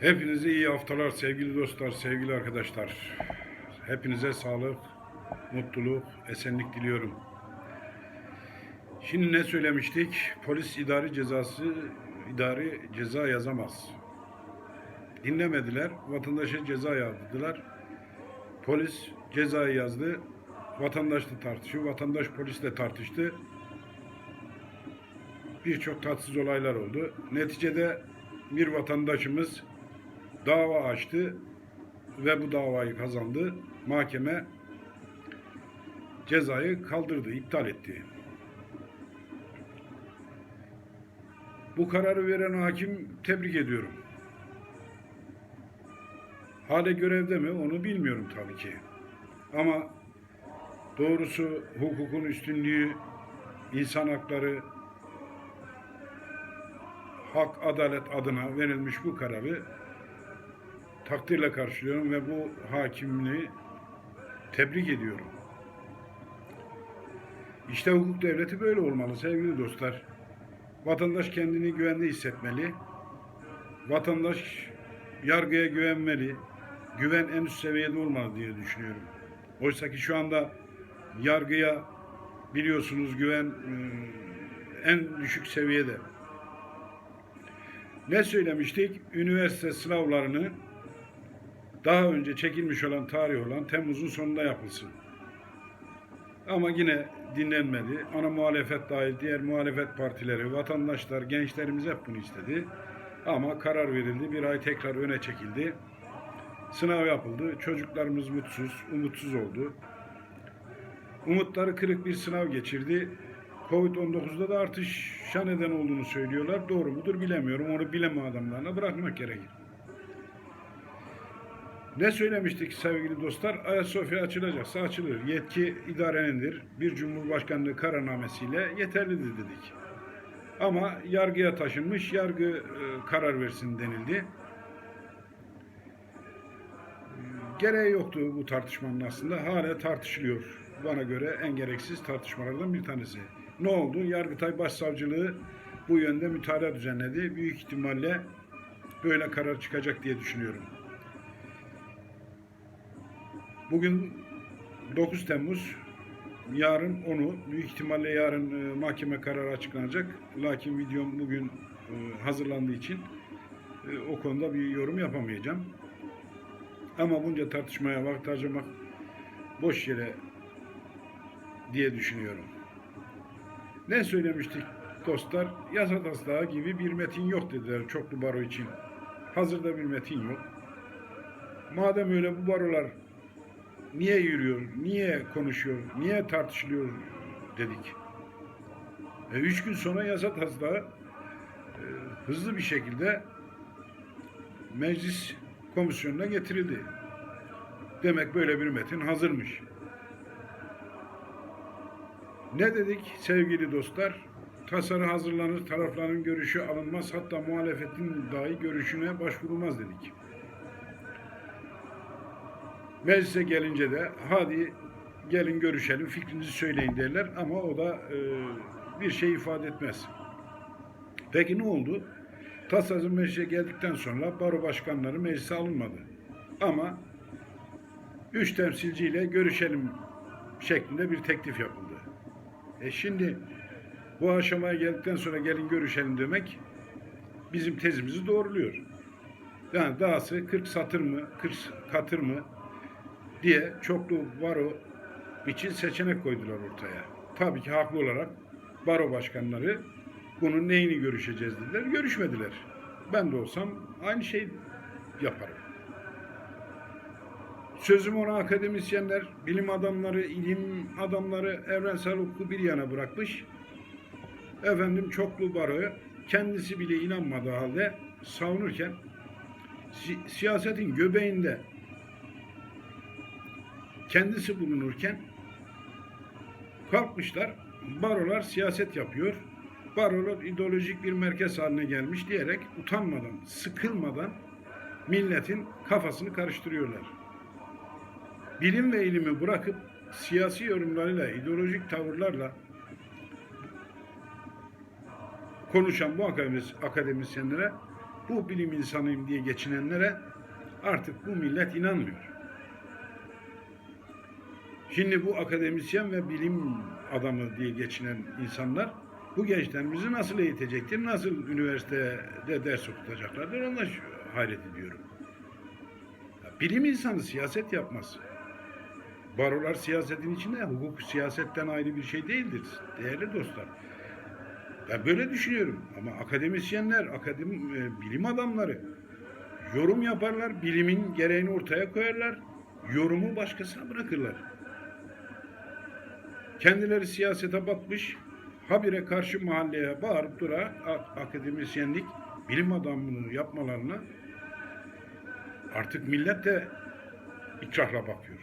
Hepinize iyi haftalar sevgili dostlar, sevgili arkadaşlar. Hepinize sağlık, mutluluk, esenlik diliyorum. Şimdi ne söylemiştik? Polis idari cezası, idari ceza yazamaz. Dinlemediler, vatandaşa ceza yazdırdılar. Polis cezayı yazdı, vatandaşla tartışıyor, vatandaş polisle tartıştı. Birçok tatsız olaylar oldu. Neticede bir vatandaşımız dava açtı ve bu davayı kazandı. Mahkeme cezayı kaldırdı, iptal etti. Bu kararı veren hakim tebrik ediyorum. Hala görevde mi onu bilmiyorum tabii ki. Ama doğrusu hukukun üstünlüğü, insan hakları, hak adalet adına verilmiş bu kararı takdirle karşılıyorum ve bu hakimliği tebrik ediyorum. İşte hukuk devleti böyle olmalı sevgili dostlar. Vatandaş kendini güvende hissetmeli. Vatandaş yargıya güvenmeli. Güven en üst seviyede olmalı diye düşünüyorum. Oysa ki şu anda yargıya biliyorsunuz güven e, en düşük seviyede. Ne söylemiştik? Üniversite sınavlarını daha önce çekilmiş olan tarih olan Temmuz'un sonunda yapılsın. Ama yine dinlenmedi. Ana muhalefet dahil diğer muhalefet partileri, vatandaşlar, gençlerimiz hep bunu istedi. Ama karar verildi. Bir ay tekrar öne çekildi. Sınav yapıldı. Çocuklarımız mutsuz, umutsuz oldu. Umutları kırık bir sınav geçirdi. Covid-19'da da artışa neden olduğunu söylüyorlar. Doğru mudur bilemiyorum. Onu bilim adamlarına bırakmak gerekir. Ne söylemiştik sevgili dostlar? Ayasofya açılacaksa açılır. Yetki idarenindir. Bir cumhurbaşkanlığı kararnamesiyle yeterlidir dedik. Ama yargıya taşınmış, yargı e, karar versin denildi. Gereği yoktu bu tartışmanın aslında. Hala tartışılıyor. Bana göre en gereksiz tartışmalardan bir tanesi. Ne oldu? Yargıtay Başsavcılığı bu yönde mütalaa düzenledi. Büyük ihtimalle böyle karar çıkacak diye düşünüyorum. Bugün 9 Temmuz, yarın onu, büyük ihtimalle yarın e, mahkeme kararı açıklanacak. Lakin videom bugün e, hazırlandığı için e, o konuda bir yorum yapamayacağım. Ama bunca tartışmaya vakit harcamak boş yere diye düşünüyorum. Ne söylemiştik dostlar? Yasa taslağı gibi bir metin yok dediler çoklu baro için. Hazırda bir metin yok. Madem öyle bu barolar niye yürüyor, niye konuşuyor, niye tartışılıyor dedik. E, üç gün sonra yasa taslağı e, hızlı bir şekilde meclis komisyonuna getirildi. Demek böyle bir metin hazırmış. Ne dedik sevgili dostlar? Tasarı hazırlanır, tarafların görüşü alınmaz, hatta muhalefetin dahi görüşüne başvurulmaz dedik. Meclise gelince de hadi gelin görüşelim, fikrinizi söyleyin derler ama o da e, bir şey ifade etmez. Peki ne oldu? Tasarı meclise geldikten sonra baro başkanları meclise alınmadı. Ama üç temsilciyle görüşelim şeklinde bir teklif yapıldı. E şimdi bu aşamaya geldikten sonra gelin görüşelim demek bizim tezimizi doğruluyor. Yani dahası 40 satır mı, 40 katır mı diye çoklu baro için seçenek koydular ortaya. Tabii ki haklı olarak baro başkanları bunun neyini görüşeceğiz dediler. Görüşmediler. Ben de olsam aynı şey yaparım. Sözüm ona akademisyenler, bilim adamları, ilim adamları evrensel hukuku bir yana bırakmış. Efendim çoklu baroyu kendisi bile inanmadığı halde savunurken si- siyasetin göbeğinde kendisi bulunurken kalkmışlar barolar siyaset yapıyor. Barolar ideolojik bir merkez haline gelmiş diyerek utanmadan, sıkılmadan milletin kafasını karıştırıyorlar. Bilim ve ilimi bırakıp siyasi yorumlarıyla, ideolojik tavırlarla konuşan bu akademis- akademisyenlere bu bilim insanıyım diye geçinenlere artık bu millet inanmıyor. Şimdi bu akademisyen ve bilim adamı diye geçinen insanlar bu gençlerimizi nasıl eğitecektir, nasıl üniversitede ders okutacaklardır ona hayret ediyorum. Bilim insanı siyaset yapmaz. Barolar siyasetin içinde, hukuk siyasetten ayrı bir şey değildir değerli dostlar. Ben böyle düşünüyorum ama akademisyenler, akademi, bilim adamları yorum yaparlar, bilimin gereğini ortaya koyarlar, yorumu başkasına bırakırlar. Kendileri siyasete batmış, habire karşı mahalleye bağırıp dura a- akademisyenlik, bilim adamlığı yapmalarına artık millet de ikrahla bakıyor.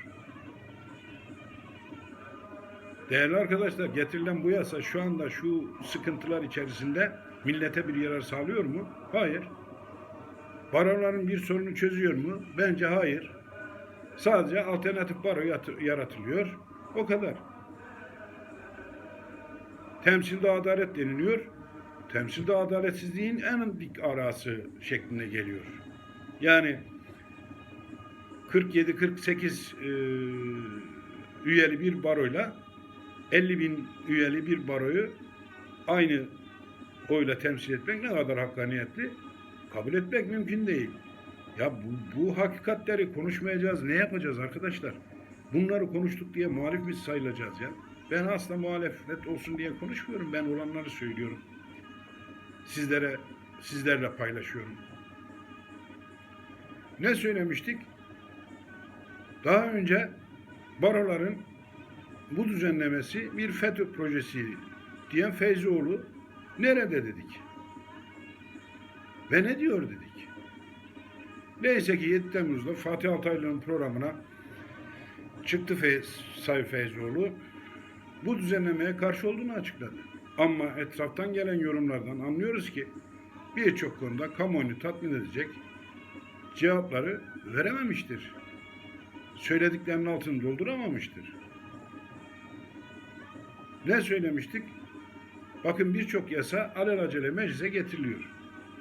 Değerli arkadaşlar getirilen bu yasa şu anda şu sıkıntılar içerisinde millete bir yarar sağlıyor mu? Hayır. Baroların bir sorunu çözüyor mu? Bence hayır. Sadece alternatif baro yaratılıyor. O kadar. Temsilde adalet deniliyor. Temsilde adaletsizliğin en dik arası şeklinde geliyor. Yani 47-48 e, üyeli bir baroyla 50 bin üyeli bir baroyu aynı oyla temsil etmek ne kadar hakkaniyetli kabul etmek mümkün değil. Ya bu, bu hakikatleri konuşmayacağız. Ne yapacağız arkadaşlar? Bunları konuştuk diye muhalif mi sayılacağız ya? Ben asla muhalefet olsun diye konuşmuyorum. Ben olanları söylüyorum. Sizlere, sizlerle paylaşıyorum. Ne söylemiştik? Daha önce baroların bu düzenlemesi bir FETÖ projesi diyen Feyzioğlu nerede dedik? Ve ne diyor dedik? Neyse ki 7 Temmuz'da Fatih Altaylı'nın programına çıktı Feyz, Sayın Feyzoğlu. Bu düzenlemeye karşı olduğunu açıkladı. Ama etraftan gelen yorumlardan anlıyoruz ki birçok konuda kamuoyunu tatmin edecek cevapları verememiştir. Söylediklerinin altını dolduramamıştır. Ne söylemiştik? Bakın birçok yasa alelacele meclise getiriliyor.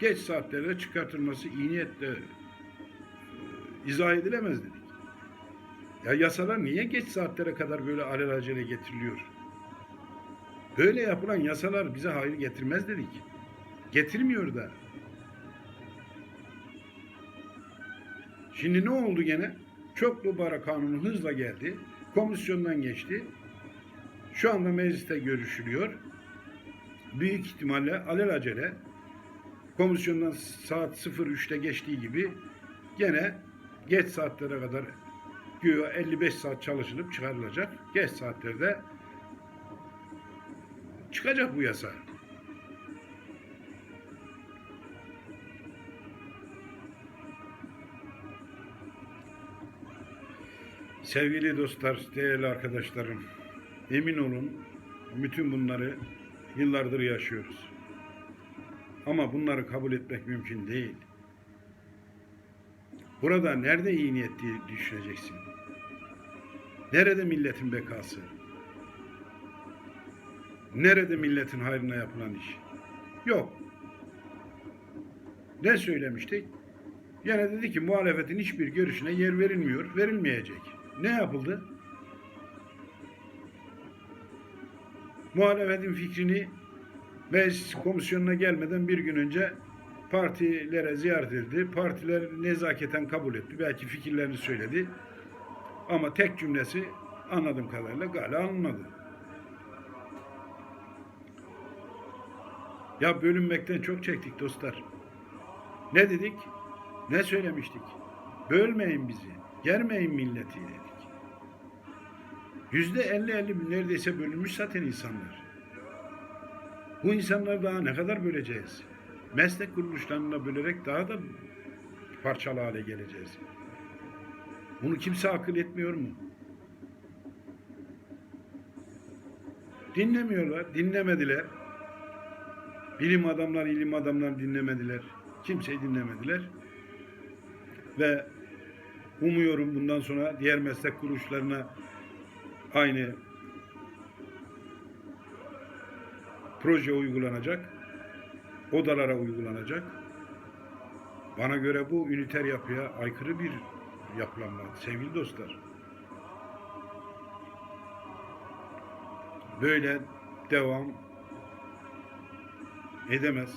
Geç saatlerde çıkartılması iyi niyetle e, izah edilemez dedik. Ya yasalar niye geç saatlere kadar böyle alelacele getiriliyor? Böyle yapılan yasalar bize hayır getirmez dedik. Getirmiyor da. Şimdi ne oldu gene? Çoklu bara kanunu hızla geldi. Komisyondan geçti. Şu anda mecliste görüşülüyor. Büyük ihtimalle alelacele komisyondan saat 03'te geçtiği gibi gene geç saatlere kadar güya 55 saat çalışılıp çıkarılacak. Geç saatlerde çıkacak bu yasa. Sevgili dostlar, değerli arkadaşlarım, emin olun bütün bunları yıllardır yaşıyoruz. Ama bunları kabul etmek mümkün değil. Burada nerede iyi niyet diye düşüneceksin? Nerede milletin bekası? Nerede milletin hayrına yapılan iş? Yok. Ne söylemiştik? Yine dedi ki muhalefetin hiçbir görüşüne yer verilmiyor, verilmeyecek. Ne yapıldı? Muhalefetin fikrini meclis komisyonuna gelmeden bir gün önce partilere ziyaret edildi. Partiler nezaketen kabul etti. Belki fikirlerini söyledi. Ama tek cümlesi anladığım kadarıyla gale alınmadı. Ya bölünmekten çok çektik dostlar. Ne dedik? Ne söylemiştik? Bölmeyin bizi. Germeyin milleti dedik. Yüzde elli elli neredeyse bölünmüş zaten insanlar. Bu insanları daha ne kadar böleceğiz? Meslek kuruluşlarına bölerek daha da parçalı hale geleceğiz. Bunu kimse akıl etmiyor mu? Dinlemiyorlar, dinlemediler. Bilim adamları, ilim adamları dinlemediler. Kimseyi dinlemediler. Ve umuyorum bundan sonra diğer meslek kuruluşlarına aynı proje uygulanacak. Odalara uygulanacak. Bana göre bu üniter yapıya aykırı bir yapılanma sevgili dostlar. Böyle devam edemez.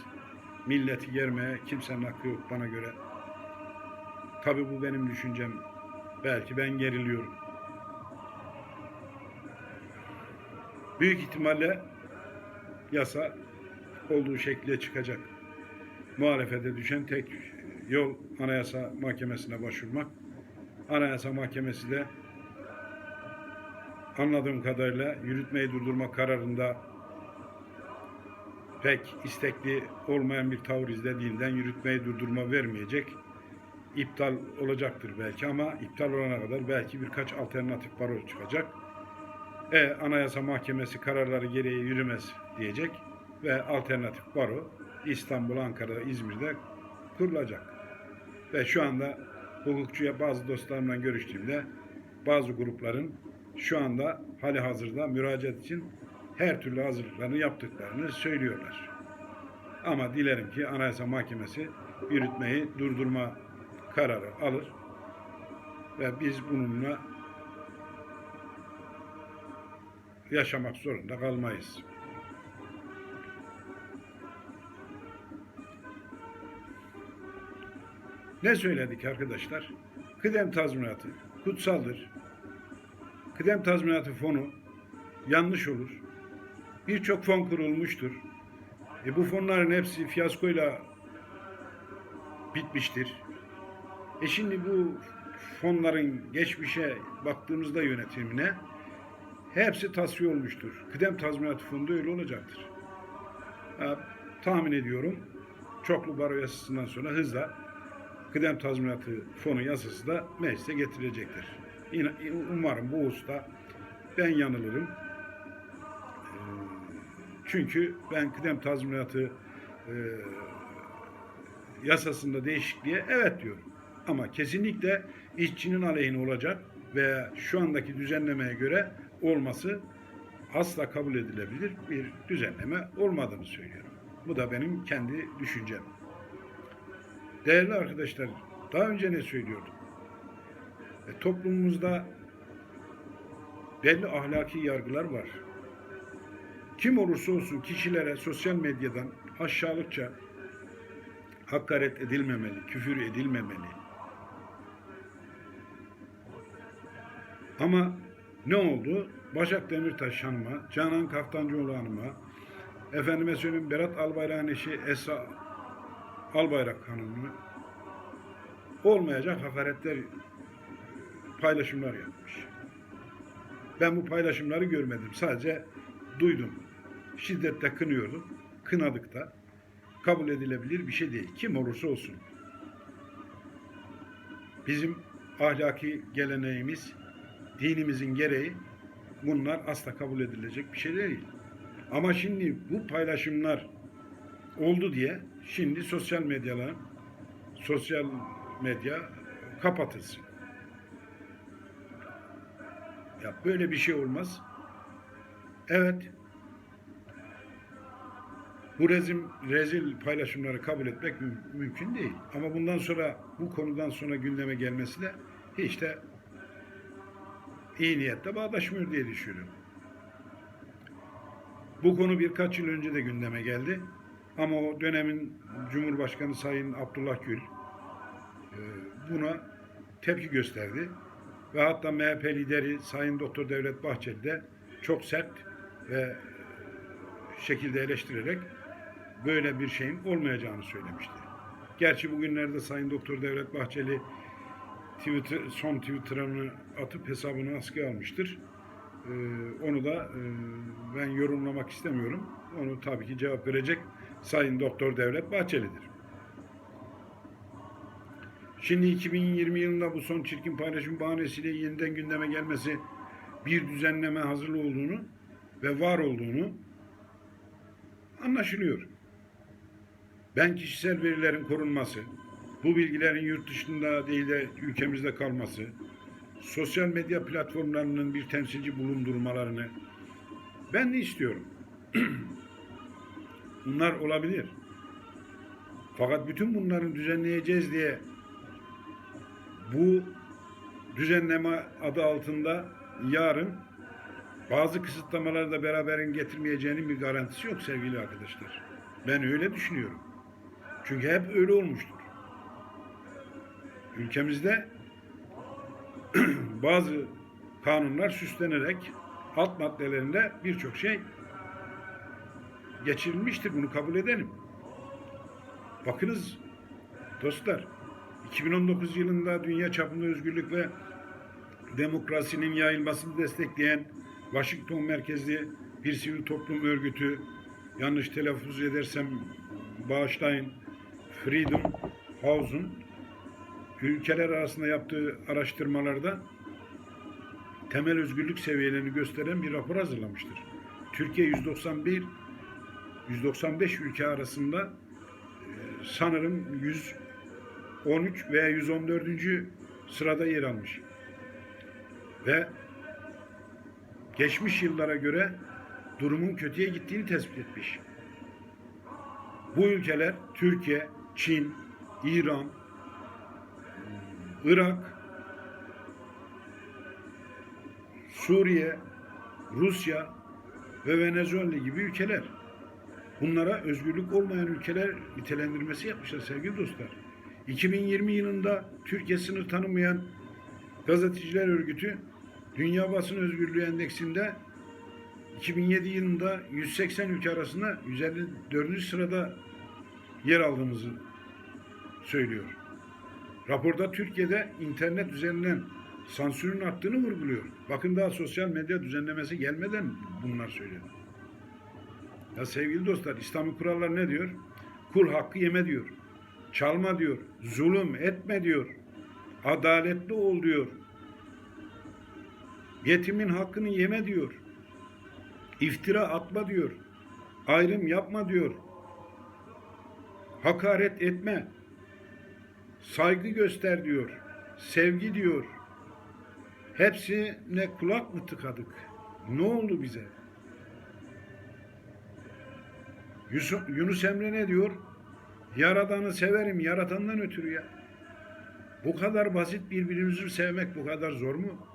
Milleti germeye kimsenin hakkı yok bana göre. Tabi bu benim düşüncem. Belki ben geriliyorum. Büyük ihtimalle yasa olduğu şekilde çıkacak. Muhalefete düşen tek yol Anayasa Mahkemesi'ne başvurmak. Anayasa Mahkemesi de anladığım kadarıyla yürütmeyi durdurma kararında pek istekli olmayan bir tavır izlediğinden yürütmeyi durdurma vermeyecek. İptal olacaktır belki ama iptal olana kadar belki birkaç alternatif baro çıkacak. E, Anayasa Mahkemesi kararları gereği yürümez diyecek ve alternatif baro İstanbul, Ankara, İzmir'de kurulacak. Ve şu anda hukukçuya bazı dostlarımla görüştüğümde bazı grupların şu anda hali hazırda müracaat için her türlü hazırlıklarını yaptıklarını söylüyorlar. Ama dilerim ki Anayasa Mahkemesi yürütmeyi durdurma kararı alır ve biz bununla yaşamak zorunda kalmayız. Ne söyledik arkadaşlar? Kıdem tazminatı kutsaldır. Kıdem tazminatı fonu yanlış olur. Birçok fon kurulmuştur. E bu fonların hepsi fiyaskoyla bitmiştir. E şimdi bu fonların geçmişe baktığımızda yönetimine hepsi tasfiye olmuştur. Kıdem tazminatı fonu da öyle olacaktır. Ha, tahmin ediyorum çoklu baro yasasından sonra hızla kıdem tazminatı fonu yasası da meclise getirilecektir. Umarım bu usta ben yanılırım. Çünkü ben kıdem tazminatı e, yasasında değişikliğe evet diyorum. Ama kesinlikle işçinin aleyhine olacak ve şu andaki düzenlemeye göre olması asla kabul edilebilir bir düzenleme olmadığını söylüyorum. Bu da benim kendi düşüncem. Değerli arkadaşlar, daha önce ne söylüyordum? E, toplumumuzda belli ahlaki yargılar var. Kim olursa olsun kişilere sosyal medyadan aşağılıkça hakaret edilmemeli, küfür edilmemeli. Ama ne oldu? Başak Demirtaş Hanım'a, Canan Kaftancıoğlu Hanım'a, efendime söyleyeyim Berat Albayrak'ın eşi Esra Albayrak Hanım'a olmayacak hakaretler paylaşımlar yapmış. Ben bu paylaşımları görmedim. Sadece duydum. Şiddetle kınıyordum. Kınadık da. Kabul edilebilir bir şey değil. Kim olursa olsun. Bizim ahlaki geleneğimiz, dinimizin gereği bunlar asla kabul edilecek bir şey değil. Ama şimdi bu paylaşımlar oldu diye şimdi sosyal medyalar sosyal medya kapatılsın. Ya böyle bir şey olmaz. Evet. Bu rezil, rezil paylaşımları kabul etmek müm- mümkün değil. Ama bundan sonra bu konudan sonra gündeme gelmesi de hiç de iyi niyetle bağdaşmıyor diye düşünüyorum. Bu konu birkaç yıl önce de gündeme geldi. Ama o dönemin Cumhurbaşkanı Sayın Abdullah Gül e, buna tepki gösterdi. Ve hatta MHP lideri Sayın Doktor Devlet Bahçeli de çok sert ve şekilde eleştirerek böyle bir şeyin olmayacağını söylemişti. Gerçi bugünlerde Sayın Doktor Devlet Bahçeli Twitter, son Twitter'ını atıp hesabını askıya almıştır. Ee, onu da e, ben yorumlamak istemiyorum. Onu tabii ki cevap verecek Sayın Doktor Devlet Bahçeli'dir. Şimdi 2020 yılında bu son çirkin paylaşım bahanesiyle yeniden gündeme gelmesi bir düzenleme hazırlı olduğunu ve var olduğunu anlaşılıyor. Ben kişisel verilerin korunması, bu bilgilerin yurt dışında değil de ülkemizde kalması, sosyal medya platformlarının bir temsilci bulundurmalarını ben de istiyorum. Bunlar olabilir. Fakat bütün bunların düzenleyeceğiz diye bu düzenleme adı altında yarın bazı kısıtlamaları da beraberin getirmeyeceğinin bir garantisi yok sevgili arkadaşlar. Ben öyle düşünüyorum. Çünkü hep öyle olmuştur. Ülkemizde bazı kanunlar süslenerek alt maddelerinde birçok şey geçirilmiştir. Bunu kabul edelim. Bakınız dostlar 2019 yılında dünya çapında özgürlük ve demokrasinin yayılmasını destekleyen Washington merkezli bir sivil toplum örgütü yanlış telaffuz edersem bağışlayın Freedom House'un ülkeler arasında yaptığı araştırmalarda temel özgürlük seviyelerini gösteren bir rapor hazırlamıştır. Türkiye 191 195 ülke arasında e, sanırım 113 veya 114. sırada yer almış. Ve geçmiş yıllara göre durumun kötüye gittiğini tespit etmiş. Bu ülkeler Türkiye, Çin, İran, Irak, Suriye, Rusya ve Venezuela gibi ülkeler. Bunlara özgürlük olmayan ülkeler nitelendirmesi yapmışlar sevgili dostlar. 2020 yılında Türkiye sınır tanımayan gazeteciler örgütü Dünya Basın Özgürlüğü Endeksinde 2007 yılında 180 ülke arasında 154. sırada yer aldığımızı söylüyor. Raporda Türkiye'de internet üzerinden sansürün arttığını vurguluyor. Bakın daha sosyal medya düzenlemesi gelmeden bunlar söylüyor. Ya sevgili dostlar İslami kurallar ne diyor? Kul hakkı yeme diyor. Çalma diyor. Zulüm etme diyor. Adaletli ol diyor. Yetimin hakkını yeme diyor. İftira atma diyor. Ayrım yapma diyor. Hakaret etme. Saygı göster diyor. Sevgi diyor. Hepsine kulak mı tıkadık? Ne oldu bize? Yunus Emre ne diyor? Yaradanı severim, yaratandan ötürü ya. Bu kadar basit birbirimizi sevmek bu kadar zor mu?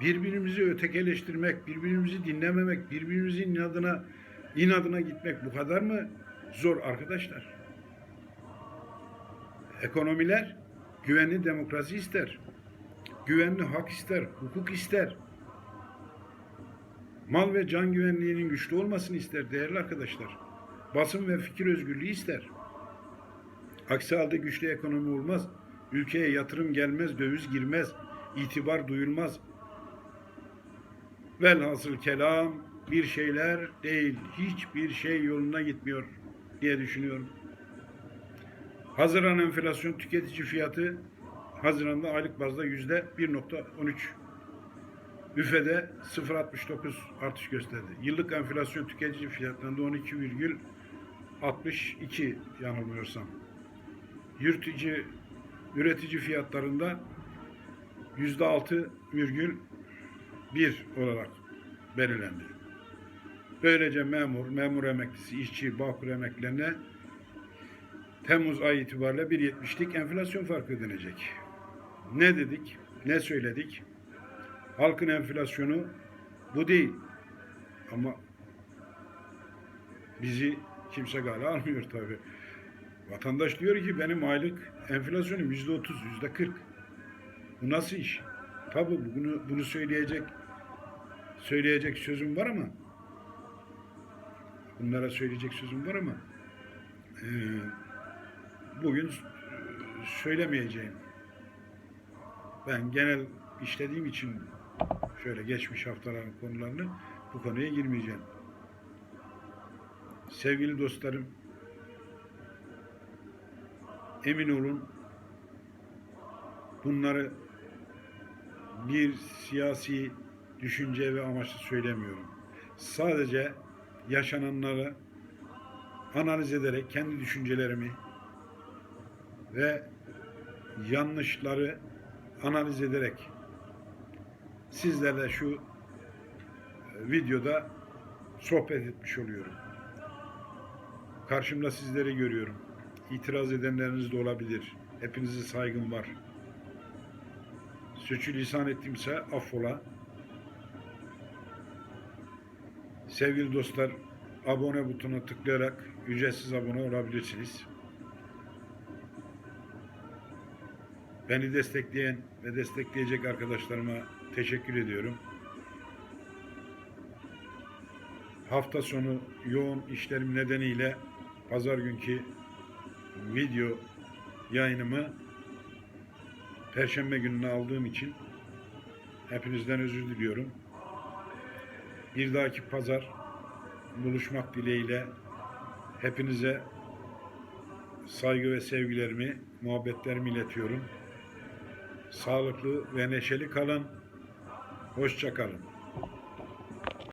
Birbirimizi ötekeleştirmek, birbirimizi dinlememek, birbirimizin inadına inadına gitmek bu kadar mı zor arkadaşlar? Ekonomiler güvenli demokrasi ister. Güvenli hak ister, hukuk ister. Mal ve can güvenliğinin güçlü olmasını ister değerli arkadaşlar. Basın ve fikir özgürlüğü ister. Aksi halde güçlü ekonomi olmaz. Ülkeye yatırım gelmez, döviz girmez, itibar duyulmaz. Velhasıl kelam bir şeyler değil, hiçbir şey yoluna gitmiyor diye düşünüyorum. Haziran enflasyon tüketici fiyatı Haziran'da aylık bazda yüzde 1.13. Büfede 0.69 artış gösterdi. Yıllık enflasyon tüketici fiyatlarında 12,62 yanılmıyorsam. Yürütücü üretici fiyatlarında yüzde 6,1 olarak belirlendi. Böylece memur, memur emeklisi, işçi, bağkur emeklilerine Temmuz ayı itibariyle 1.70'lik enflasyon farkı ödenecek. Ne dedik? Ne söyledik? Halkın enflasyonu bu değil. Ama bizi kimse gale almıyor tabii. Vatandaş diyor ki benim aylık enflasyonum yüzde otuz, yüzde kırk. Bu nasıl iş? Tabii bunu, bunu söyleyecek söyleyecek sözüm var ama bunlara söyleyecek sözüm var ama e, bugün söylemeyeceğim. Ben genel işlediğim için şöyle geçmiş haftaların konularını bu konuya girmeyeceğim. Sevgili dostlarım, emin olun bunları bir siyasi düşünce ve amaçla söylemiyorum. Sadece yaşananları analiz ederek kendi düşüncelerimi ve yanlışları analiz ederek sizlerle şu e, videoda sohbet etmiş oluyorum. Karşımda sizleri görüyorum. itiraz edenleriniz de olabilir. Hepinize saygım var. Suçu lisan ettimse affola. Sevgili dostlar, abone butonuna tıklayarak ücretsiz abone olabilirsiniz. Beni destekleyen ve destekleyecek arkadaşlarıma teşekkür ediyorum. Hafta sonu yoğun işlerim nedeniyle pazar günkü video yayınımı Perşembe gününe aldığım için hepinizden özür diliyorum. Bir dahaki pazar buluşmak dileğiyle hepinize saygı ve sevgilerimi, muhabbetlerimi iletiyorum. Sağlıklı ve neşeli kalın. Hoşça kalın.